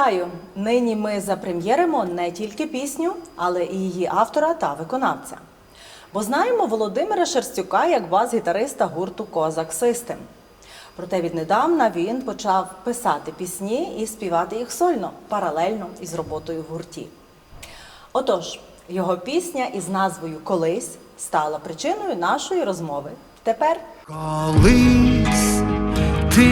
Вітаю! Нині ми запрем'єримо не тільки пісню, але і її автора та виконавця. Бо знаємо Володимира Шерстюка як бас-гітариста гурту Козак Систем. Проте віднедавна він почав писати пісні і співати їх сольно, паралельно із роботою в гурті. Отож, його пісня із назвою Колись стала причиною нашої розмови. Тепер Колись ти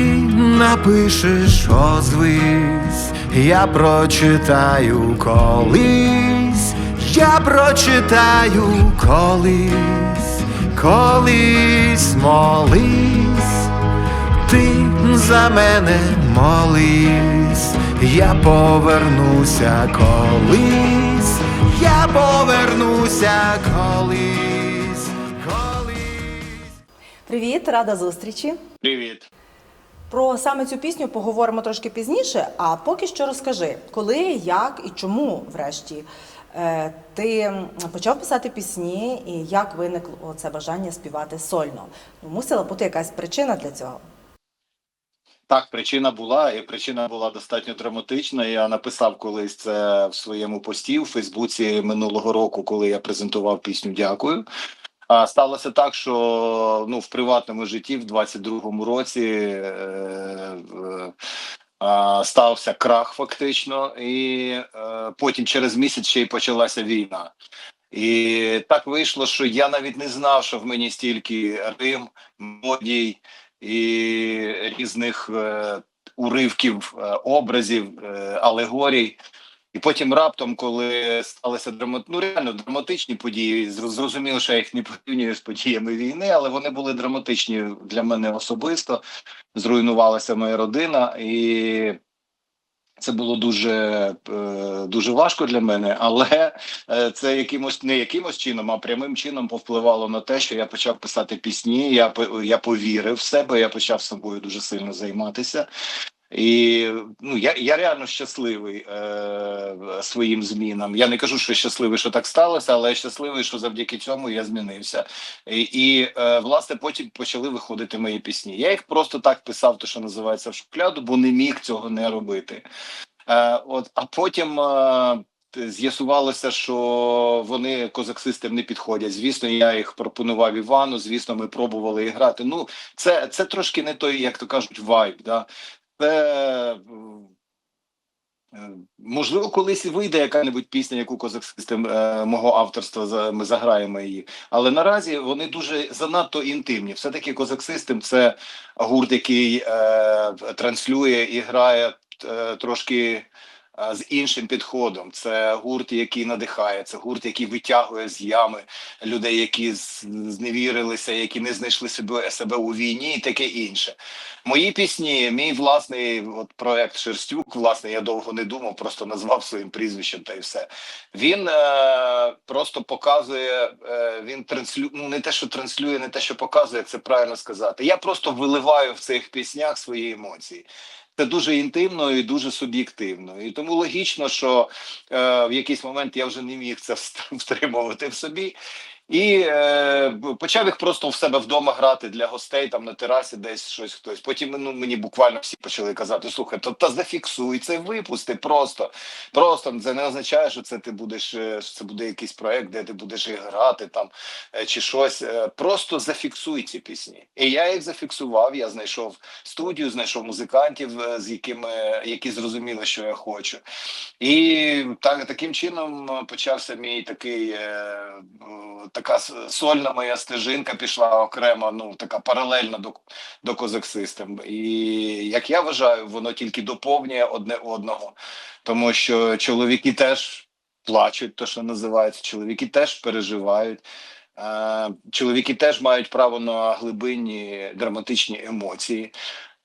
напишеш озвись, я прочитаю колись, я прочитаю колись, колись молись, ти за мене молись, я повернуся колись, я повернуся колись, колись. привіт, рада зустрічі. Привіт. Про саме цю пісню поговоримо трошки пізніше. А поки що розкажи, коли, як і чому, врешті, е, ти почав писати пісні, і як виникло це бажання співати сольно? Ну, мусила бути якась причина для цього. Так, причина була, і причина була достатньо драматична. Я написав колись це в своєму пості у Фейсбуці минулого року, коли я презентував пісню Дякую. А сталося так, що ну в приватному житті в 22-му році е, е, стався крах, фактично, і е, потім через місяць ще й почалася війна. І так вийшло, що я навіть не знав, що в мені стільки рим, модій і різних е, уривків, е, образів, е, алегорій. І потім раптом, коли сталися драма... ну, реально драматичні події, зр- зрозуміло, що я їх не порівнюю з подіями війни, але вони були драматичні для мене особисто. Зруйнувалася моя родина, і це було дуже, е, дуже важко для мене, але е, це якимось не якимось чином, а прямим чином повпливало на те, що я почав писати пісні. Я я повірив в себе, я почав собою дуже сильно займатися. І ну я, я реально щасливий е, своїм змінам. Я не кажу, що щасливий, що так сталося, але я щасливий, що завдяки цьому я змінився. І, і е, власне потім почали виходити мої пісні. Я їх просто так писав, то що називається в шухляду, бо не міг цього не робити. Е, от, а потім е, з'ясувалося, що вони козаксистам не підходять. Звісно, я їх пропонував Івану. Звісно, ми пробували і грати. Ну, це, це трошки не той, як то кажуть, вайб. Да? Це е, можливо, колись вийде яка-небудь пісня, яку козак систем е, мого авторства ми заграємо її. Але наразі вони дуже занадто інтимні. Все таки козаксистим це гурт, який е, транслює і грає е, трошки. Е, З іншим підходом це гурт, який надихає, це гурт, який витягує з ями людей, які зневірилися, які не знайшли себе себе у війні, і таке інше. Мої пісні, мій власний от проект Шерстюк, власне, я довго не думав, просто назвав своїм прізвищем та й все. Він е, просто показує, е, він транслює, ну не те, що транслює, не те, що показує, як це правильно сказати. Я просто виливаю в цих піснях свої емоції. Це дуже інтимно і дуже суб'єктивно. І тому логічно, що е, в якийсь момент я вже не міг це втримувати в собі. І е, почав їх просто в себе вдома грати для гостей, там на терасі, десь щось хтось. Потім ну, мені буквально всі почали казати: слухай, то та зафіксуй це, випусти просто. Просто це не означає, що це ти будеш, е, що це буде якийсь проект, де ти будеш грати там е, чи щось. Е, Просто зафіксуй ці пісні. І я їх зафіксував. Я знайшов студію, знайшов музикантів, з якими які зрозуміли, що я хочу. І так, таким чином почався мій такий е, така сольна моя стежинка пішла окремо, ну така паралельна до, до Козак Систем. І як я вважаю, воно тільки доповнює одне одного, тому що чоловіки теж плачуть, то що називається, чоловіки теж переживають. Е, Чоловіки теж мають право на глибинні драматичні емоції,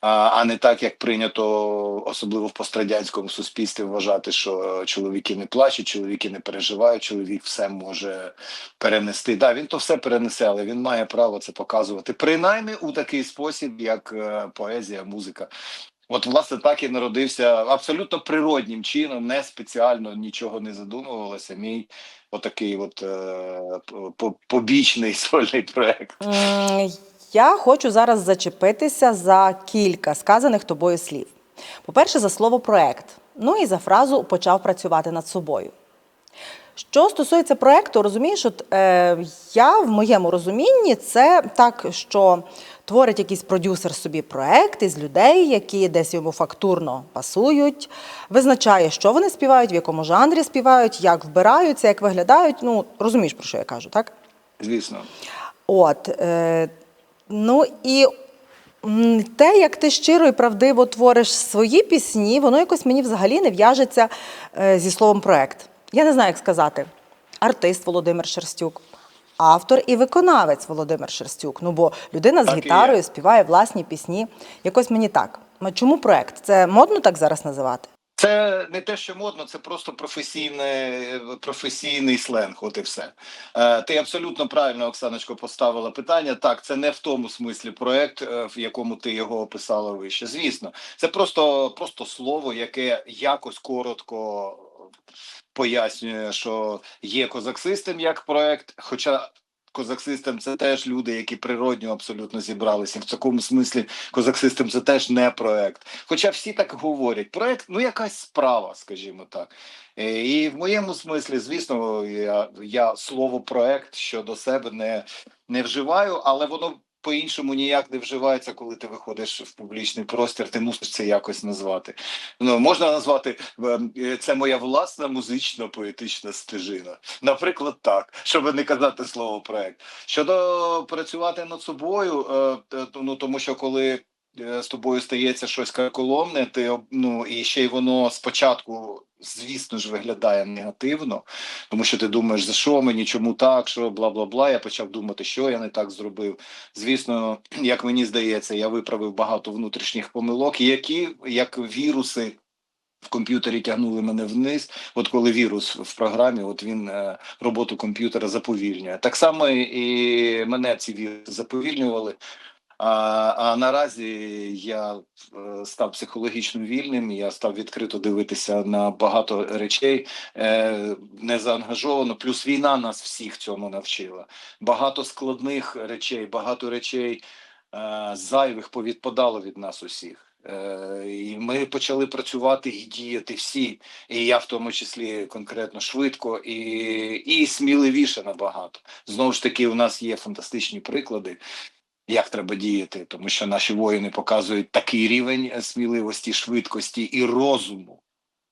а, не так, як прийнято, особливо в пострадянському суспільстві, вважати, що чоловіки не плачуть, чоловіки не переживають, чоловік все може перенести. Да, він то все перенесе, але він має право це показувати, принаймні у такий спосіб, як е, поезія, музика. От, власне, так і народився абсолютно природнім чином, не спеціально нічого не задумувалося. Мій отакий от е, побічний сольний проект. Я хочу зараз зачепитися за кілька сказаних тобою слів. По-перше, за слово проект. Ну і за фразу почав працювати над собою. Що стосується проекту, розумієш, от, е, я в моєму розумінні це так, що творить якийсь продюсер собі проект із людей, які десь йому фактурно пасують, визначає, що вони співають, в якому жанрі співають, як вбираються, як виглядають. Ну, розумієш, про що я кажу, так? Звісно. От, е, ну і те, як ти щиро і правдиво твориш свої пісні, воно якось мені взагалі не в'яжеться е, зі словом проект. Я не знаю, як сказати. Артист Володимир Шерстюк, автор і виконавець Володимир Шерстюк. Ну бо людина з Так гітарою співає власні пісні. Якось мені так. Чому проект? Це модно так зараз називати? Це не те, що модно, це просто професійне, професійний сленг. От і все. Е, ти абсолютно правильно, Оксаночко, поставила питання. Так, це не в тому смислі проект, е, в якому ти його описала вище. Звісно, це просто, просто слово, яке якось коротко пояснює, що є Козак Систем як проект, хоча. Козак Систем це теж люди, які природньо абсолютно зібралися. В такому смислі козаксистам це теж не проект. Хоча всі так говорять. Проект ну якась справа, скажімо так. Е, І в моєму смислі, звісно, я, я слово проект щодо себе не, не вживаю, але воно по-іншому ніяк не вживається, коли ти виходиш в публічний простір, ти мусиш це якось назвати. Ну, можна назвати е, це моя власна музична поетична стежина. Наприклад, так, щоб не казати слово проект. Щодо працювати над собою, е, е, ну тому що коли е, з тобою стається щось карколомне, ти ну і ще й воно спочатку, звісно ж, виглядає негативно, тому що ти думаєш, за що мені, чому так, що бла бла бла. Я почав думати, що я не так зробив. Звісно, як мені здається, я виправив багато внутрішніх помилок, які як віруси. В комп'ютері тягнули мене вниз. От коли вірус в програмі, от він е, роботу комп'ютера заповільнює. Так само і мене ці віруси заповільнювали. А, а наразі я е, став психологічно вільним. Я став відкрито дивитися на багато речей е, незаангажовано. Плюс війна нас всіх цьому навчила. Багато складних речей, багато речей е, зайвих повідпадало від нас усіх. Е, І ми почали працювати і діяти всі, і я в тому числі конкретно швидко і, і сміливіше набагато. Знову ж таки, у нас є фантастичні приклади, як треба діяти, тому що наші воїни показують такий рівень е, сміливості, швидкості і розуму,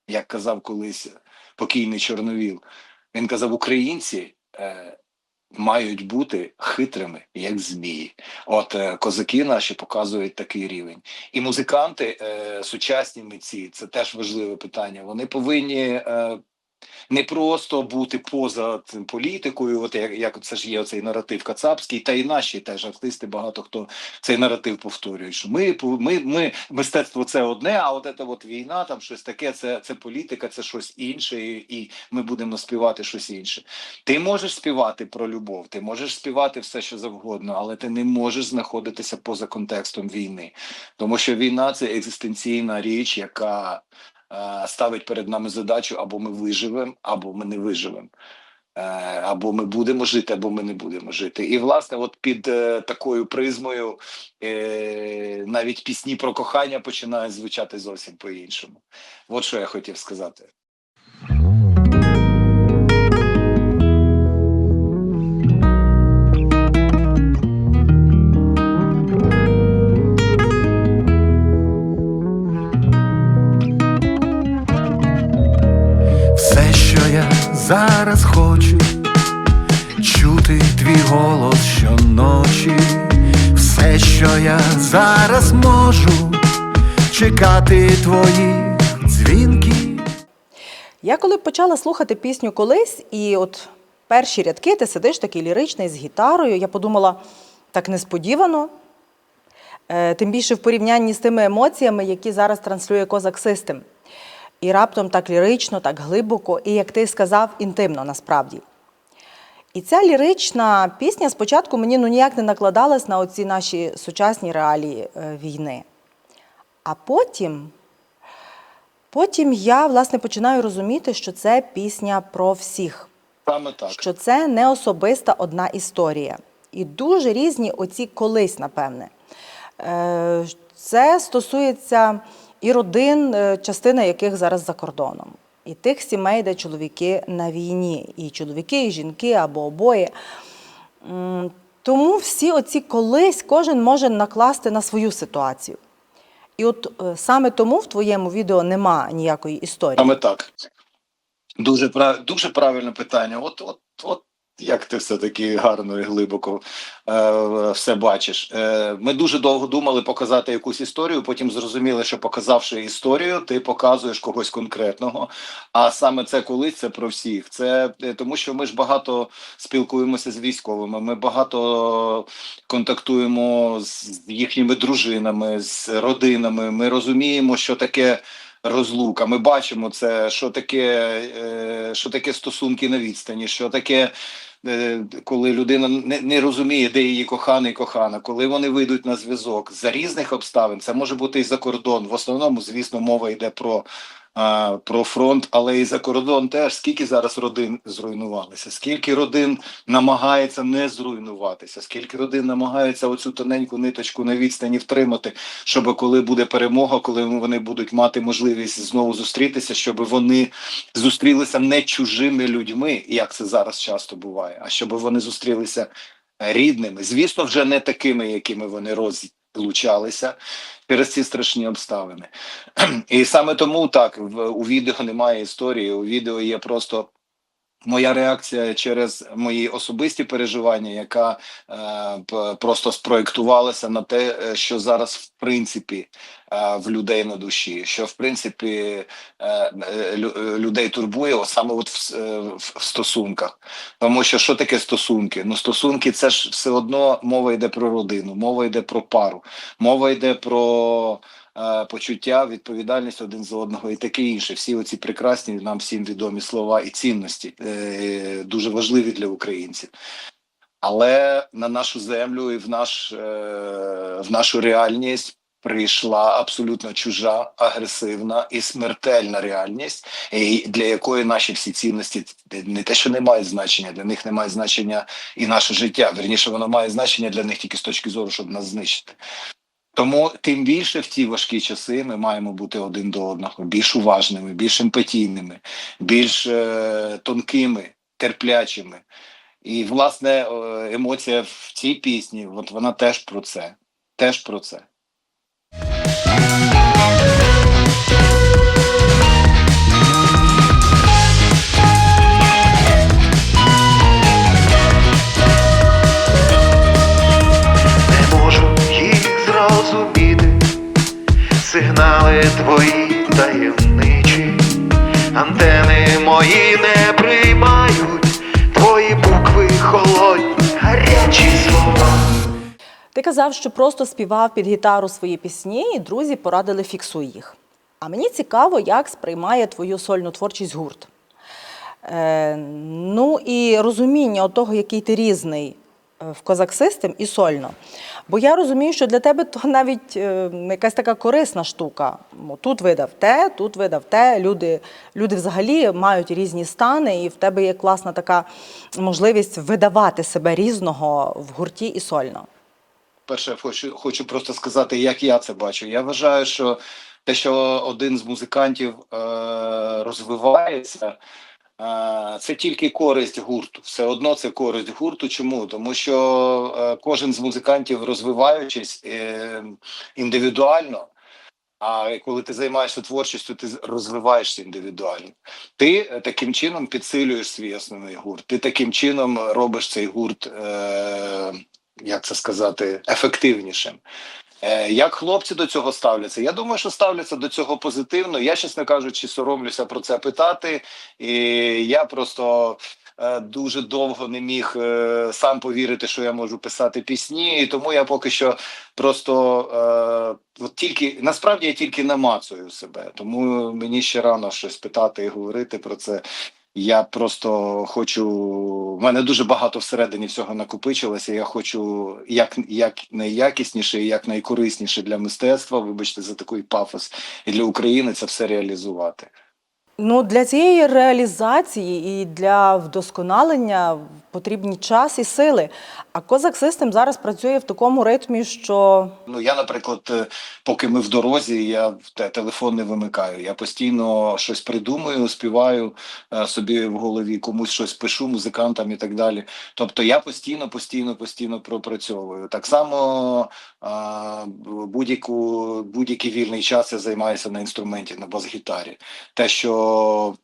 як казав колись покійний Чорновіл. Він казав: українці. Е, Мають бути хитрими, як змії. От е, козаки наші показують такий рівень. І музиканти, е, сучасні митці, це теж важливе питання. Вони повинні е, не просто бути поза цим політикою, от як, як це ж є оцей наратив Кацапський, та і наші теж артисти, багато хто цей наратив повторюють. Що ми, ми, ми мистецтво це одне, а от це от війна, там щось таке, це, це політика, це щось інше, і, і ми будемо співати щось інше. Ти можеш співати про любов, ти можеш співати все, що завгодно, але ти не можеш знаходитися поза контекстом війни, тому що війна це екзистенційна річ, яка ставить перед нами задачу або ми виживемо, або ми не виживемо. Е, Або ми будемо жити, або ми не будемо жити. І власне, от під е, такою призмою е, навіть пісні про кохання починають звучати зовсім по-іншому. От що я хотів сказати. Зараз хочу, чути твій голос щоночі, все, що я зараз можу, чекати твоїх дзвінків. Я коли почала слухати пісню колись, і от перші рядки ти сидиш такий ліричний з гітарою, я подумала, так несподівано. Е, Тим більше в порівнянні з тими емоціями, які зараз транслює Козак Систем. І раптом так лірично, так глибоко, і як ти сказав, інтимно насправді. І ця лірична пісня спочатку мені ну ніяк не накладалась на оці наші сучасні реалії е, війни. А потім Потім я власне починаю розуміти, що це пісня про всіх, Саме так. що це не особиста одна історія. І дуже різні оці колись, напевне. Е, Це стосується і родин, е, частина яких зараз за кордоном, і тих сімей, де чоловіки на війні, і чоловіки, і жінки або обоє. Тому всі оці колись кожен може накласти на свою ситуацію. І от е, саме тому в твоєму відео нема ніякої історії. Саме так. Дуже дуже правильне питання. От, от, от як ти все таки гарно і глибоко е, все бачиш. Е, ми дуже довго думали показати якусь історію. Потім зрозуміли, що показавши історію, ти показуєш когось конкретного. А саме це колись це про всіх. Це е, тому, що ми ж багато спілкуємося з військовими. Ми багато контактуємо з їхніми дружинами, з родинами. Ми розуміємо, що таке розлука. Ми бачимо це, що таке, е, що таке стосунки на відстані, що таке. Е, Коли людина не, не розуміє, де її коханий кохана, коли вони вийдуть на зв'язок за різних обставин, це може бути і за кордон. В основному, звісно, мова йде про, про фронт, але і за кордон теж. Скільки зараз родин зруйнувалися, скільки родин намагається не зруйнуватися, скільки родин намагається оцю тоненьку ниточку на відстані втримати, щоб коли буде перемога, коли вони будуть мати можливість знову зустрітися, щоб вони зустрілися не чужими людьми, як це зараз часто буває, а щоб вони зустрілися рідними, звісно, вже не такими, якими вони розлучалися через ці страшні обставини. І саме тому так у відео немає історії. У відео є просто. Моя реакція через мої особисті переживання, яка е, просто спроєктувалася на те, е, що зараз в принципі е, в людей на душі, що в принципі е, лю- людей турбує, саме от в, в, в стосунках. Тому що що таке стосунки? Ну, стосунки це ж все одно мова йде про родину, мова йде про пару, мова йде про почуття, відповідальність один за одного і таке інше. Всі оці прекрасні нам всім відомі слова і цінності е, дуже важливі для українців. Але на нашу землю і в наш е, в нашу реальність прийшла абсолютно чужа, агресивна і смертельна реальність, і для якої наші всі цінності не те, що не мають значення, для них не має значення і наше життя. Вірніше, воно має значення для них тільки з точки зору, щоб нас знищити. Тому тим більше в ті важкі часи ми маємо бути один до одного більш уважними, більш емпатійними, більш е, тонкими, терплячими. І власне е, емоція в цій пісні, от вона теж про це. Теж про це. Ти казав, що просто співав під гітару свої пісні, і друзі порадили фіксуй їх. А мені цікаво, як сприймає твою сольну творчість гурт. Е, ну і розуміння того, який ти різний е, в козаксистем і сольно. Бо я розумію, що для тебе то навіть е, якась така корисна штука. Тут видав те, тут видав те. Люди, люди взагалі мають різні стани, і в тебе є класна така можливість видавати себе різного в гурті і сольно. Перше, хочу, хочу просто сказати, як я це бачу. Я вважаю, що те, що один з музикантів е, розвивається, це тільки користь гурту. Все одно це користь гурту. Чому? Тому що е, кожен з музикантів, розвиваючись е, індивідуально. А коли ти займаєшся творчістю, ти розвиваєшся індивідуально. Ти е, таким чином підсилюєш свій основний гурт. Ти таким чином робиш цей гурт, як це сказати, ефективнішим. Е, Як хлопці до цього ставляться? Я думаю, що ставляться до цього позитивно. Я, чесно кажучи, соромлюся про це питати. І я просто е, дуже довго не міг е, сам повірити, що я можу писати пісні, і тому я поки що просто от тільки насправді я тільки намацую себе. Тому мені ще рано щось питати і говорити про це. Я просто хочу. В мене дуже багато всередині всього накопичилося. Я хочу як, як найякісніше і як найкорисніше для мистецтва. Вибачте за такий пафос і для України це все реалізувати. Ну, для цієї реалізації і для вдосконалення потрібні час і сили. А Козак Систем зараз працює в такому ритмі, що Ну я, наприклад, е, поки ми в дорозі, я те- телефон не вимикаю. Я постійно щось придумую, співаю е, собі в голові, комусь щось пишу, музикантам і так далі. Тобто я постійно, постійно, постійно пропрацьовую. Так само будь-яку будь-який вільний час я займаюся на інструменті, на бас-гітарі. Те, що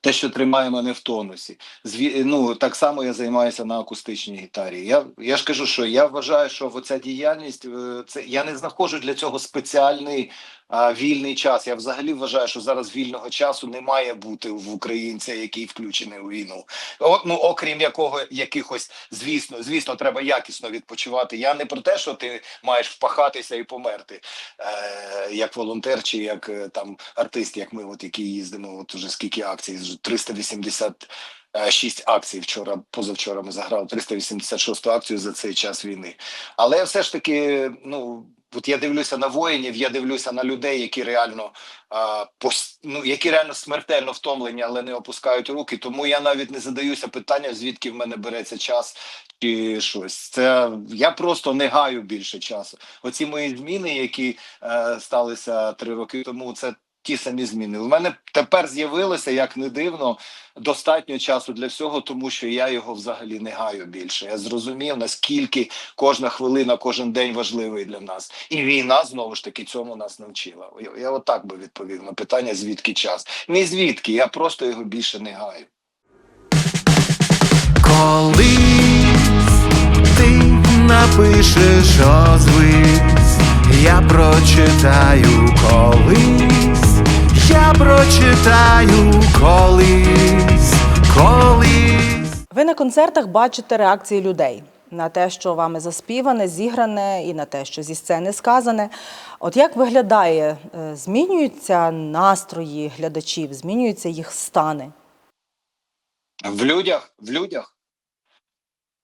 те, що тримає мене в тонусі. Зві... Ну, так само я займаюся на акустичній гітарі. Я, я ж кажу, що я вважаю, що оця діяльність, е, це я не знаходжу для цього спеціальний а, вільний час. Я взагалі вважаю, що зараз вільного часу не має бути в українця, який включений у війну. О, ну, окрім якого якихось, звісно, звісно, треба якісно відпочивати. Я не про те, що ти маєш впахатися і померти, е, як волонтер чи як е, там артист, як ми, от які їздимо, от уже скільки акцій, вже 386 акцій вчора, позавчора ми заграли 386 акцію за цей час війни. Але все ж таки, ну. От я дивлюся на воїнів, я дивлюся на людей, які реально а, пос, ну, які реально смертельно втомлені, але не опускають руки. Тому я навіть не задаюся питанням, звідки в мене береться час чи щось. Це я просто не гаю більше часу. Оці мої зміни, які е, сталися три роки тому, це ті самі зміни. У мене тепер з'явилося, як не дивно, достатньо часу для всього, тому що я його взагалі не гаю більше. Я зрозумів, наскільки кожна хвилина, кожен день важливий для нас. І війна знову ж таки цьому нас навчила. Я, отак би відповів на питання, звідки час. Не звідки, я просто його більше не гаю. Колись ти напишеш озвись, я прочитаю колись, я прочитаю колись, колись. ви на концертах бачите реакції людей на те, що вами заспіване, зігране, і на те, що зі сцени сказане. От як виглядає, е, змінюються настрої глядачів, змінюються їх стани? В людях, в людях.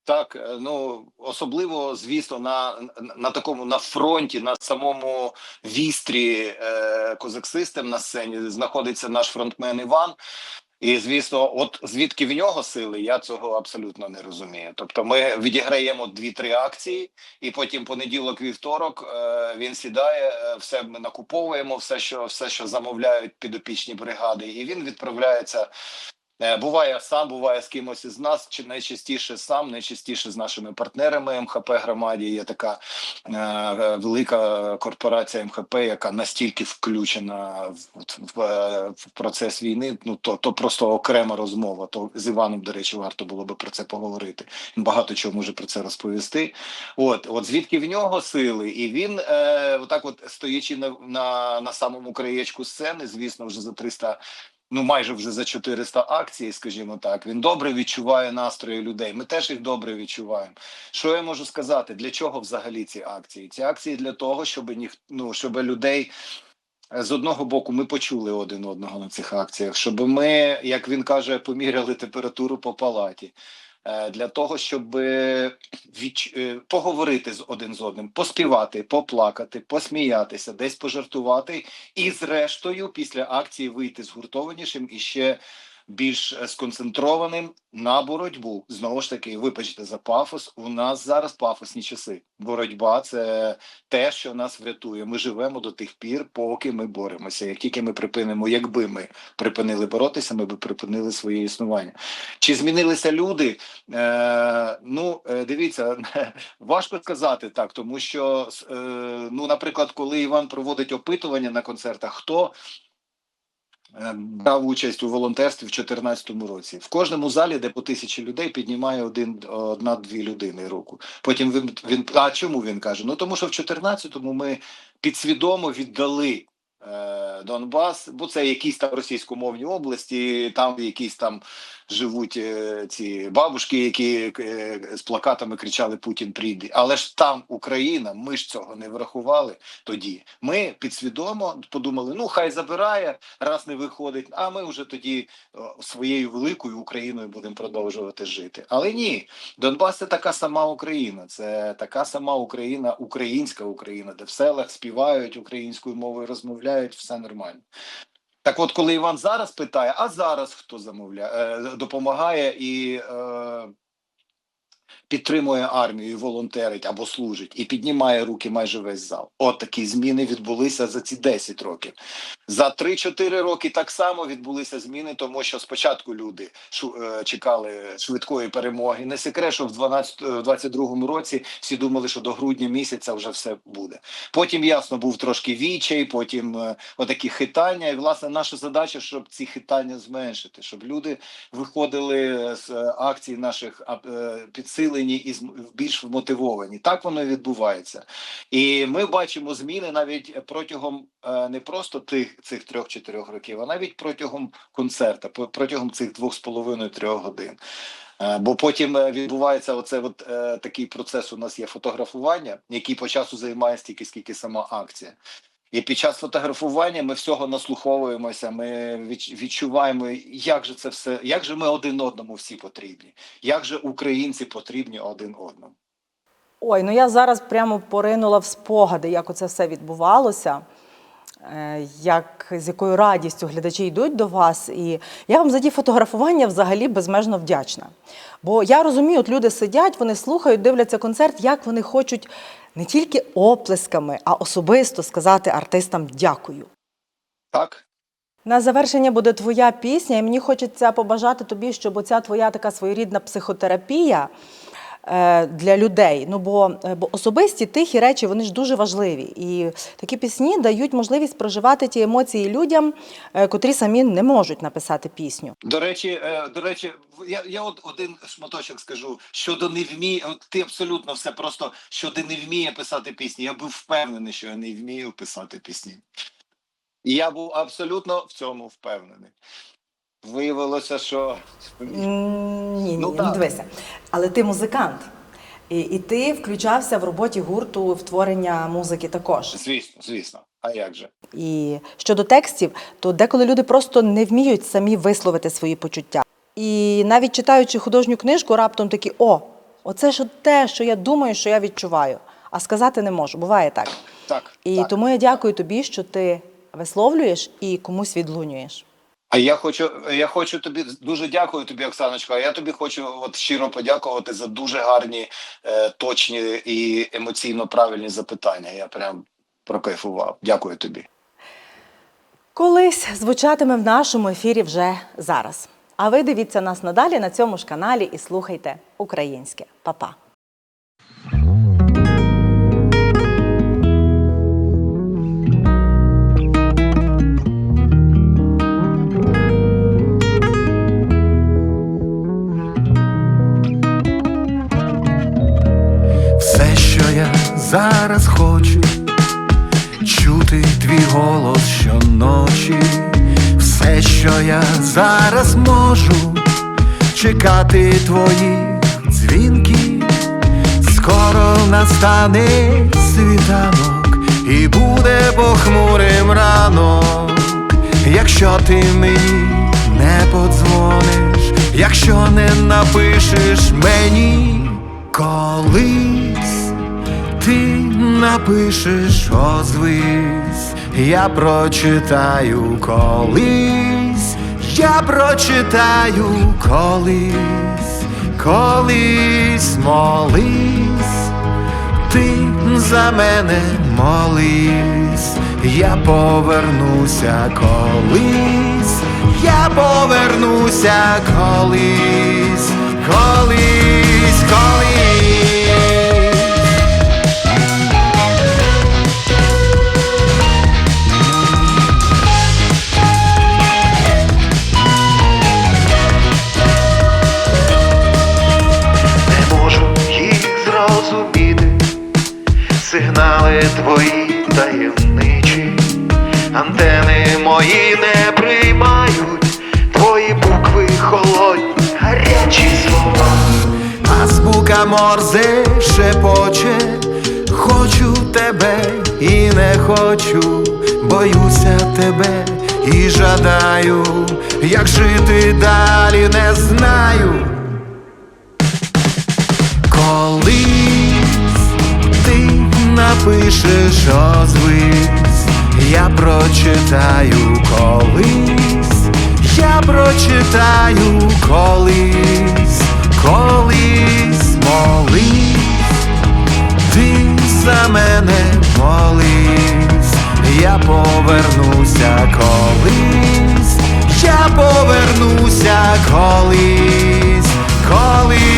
Так, е, ну особливо, звісно, на, на, такому на фронті, на самому вістрі е, Козак Систем на сцені знаходиться наш фронтмен Іван. І звісно, от звідки в нього сили, я цього абсолютно не розумію. Тобто, ми відіграємо дві-три акції, і потім понеділок, вівторок е, він сідає, е, все ми накуповуємо, все, що все, що замовляють підопічні бригади, і він відправляється. Е, Буває сам, буває з кимось із нас, чи найчастіше сам, найчастіше з нашими партнерами МХП громаді. Є така е, е, велика корпорація МХП, яка настільки включена в, в, е, в процес війни. Ну то, то просто окрема розмова. То з Іваном, до речі, варто було би про це поговорити. Він багато чого може про це розповісти. От, от звідки в нього сили, і він е, отак, от стоячи на, на, на самому краєчку сцени, звісно, вже за 300 ну майже вже за 400 акцій, скажімо так. Він добре відчуває настрої людей. Ми теж їх добре відчуваємо. Що я можу сказати? Для чого взагалі ці акції? Ці акції для того, щоб ніх, ну, щоб людей. е, З одного боку, ми почули один одного на цих акціях, щоб ми, як він каже, поміряли температуру по палаті. Е, Для того, щоб е, відч... е, поговорити з один з одним, поспівати, поплакати, посміятися, десь пожартувати, і зрештою, після акції вийти згуртованішим і ще більш е, сконцентрованим на боротьбу. Знову ж таки, вибачте за пафос. У нас зараз пафосні часи. Боротьба це те, що нас врятує. Ми живемо до тих пір, поки ми боремося. Як тільки ми припинимо, якби ми припинили боротися, ми б припинили своє існування. Чи змінилися люди? Е, ну, е, дивіться, важко сказати так, тому що, е, ну, наприклад, коли Іван проводить опитування на концертах, хто брав участь у волонтерстві в 2014 році. В кожному залі, де по тисячі людей, піднімає один одна-дві людини руку. Потім він, він а чому він каже? Ну тому що в 2014-му ми підсвідомо віддали. е, Донбас, бо це якісь там російськомовні області, там якісь там живуть е, ці бабушки, які е, з плакатами кричали Путін прийде. Але ж там Україна, ми ж цього не врахували тоді. Ми підсвідомо подумали: ну хай забирає, раз не виходить. А ми вже тоді своєю великою Україною будемо продовжувати жити. Але ні, Донбас це така сама Україна. Це така сама Україна, українська Україна, де в селах співають українською мовою, розмовляють, все нормально. Так от, коли Іван зараз питає, а зараз хто замовляє, е, допомагає і е, підтримує армію, волонтерить або служить, і піднімає руки майже весь зал. От такі зміни відбулися за ці 10 років. За 3-4 роки так само відбулися зміни, тому що спочатку люди е, чекали швидкої перемоги. Не секрет, що в 12, е, в 22-му році всі думали, що до грудня місяця вже все буде. Потім ясно був трошки відчай, потім е, отакі хитання. І власне наша задача, щоб ці хитання зменшити, щоб люди виходили з акцій наших а, підсилені і більш вмотивовані. Так воно відбувається. І ми бачимо зміни навіть протягом е, не просто тих цих трьох-чотирьох років, а навіть протягом концерта, протягом цих двох з половиною трьох годин. Е, Бо потім е, відбувається оце от такий процес. У нас є фотографування, який по часу займає стільки, скільки сама акція. І під час фотографування ми всього наслуховуємося. Ми відчуваємо, як же це все, як же ми один одному всі потрібні, як же українці потрібні один одному. Ой, ну я зараз прямо поринула в спогади, як оце все відбувалося, як, з якою радістю глядачі йдуть до вас. І я вам за ті фотографування взагалі безмежно вдячна. Бо я розумію, от люди сидять, вони слухають, дивляться концерт, як вони хочуть не тільки оплесками, а особисто сказати артистам дякую. Так? На завершення буде твоя пісня, і мені хочеться побажати тобі, щоб оця твоя така своєрідна психотерапія е, для людей. Ну бо, е, бо особисті тихі речі вони ж дуже важливі. І такі пісні дають можливість проживати ті емоції людям, е, котрі самі не можуть написати пісню. До речі, е, до речі, я, я от один шматочок скажу щодо не вміє. От ти абсолютно все просто щодо не вміє писати пісні. Я був впевнений, що я не вмію писати пісні. І я був абсолютно в цьому впевнений. Виявилося, що Ні, ні, Ну, ну, так. дивися. Але ти музикант. І, і ти включався в роботі гурту в творення музики також. звісно, звісно. А як же? І щодо текстів, то деколи люди просто не вміють самі висловити свої почуття. І навіть читаючи художню книжку, раптом такі: о, оце ж те, що я думаю, що я відчуваю, а сказати не можу. Буває так. Так. І так. тому я дякую тобі, що ти висловлюєш і комусь відлунюєш. А я хочу, я хочу тобі дуже дякую тобі, Оксаночко. А я тобі хочу от щиро подякувати за дуже гарні, е, точні і емоційно правильні запитання. Я прям прокайфував. Дякую тобі. Колись звучатиме в нашому ефірі вже зараз. А ви дивіться нас надалі на цьому ж каналі і слухайте українське. Па-па. Зараз можу, чекати твоїх дзвінків, скоро настане світанок, і буде похмурим ранок, якщо ти мені не подзвониш, якщо не напишеш мені. Колись ти напишеш озвись, я прочитаю колись, я прочитаю колись, колись молись, ти за мене молись, я повернуся колись, я повернуся колись, колись, колись. Мої не приймають, твої букви холодні, гарячі слова. Азбука морзе шепоче, хочу тебе і не хочу, боюся тебе і жадаю, як жити далі не знаю. Колись ти напишеш озвись, я прочитаю колись, я прочитаю колись, колись молись, ти за мене молись, я повернуся колись, я повернуся колись, колись.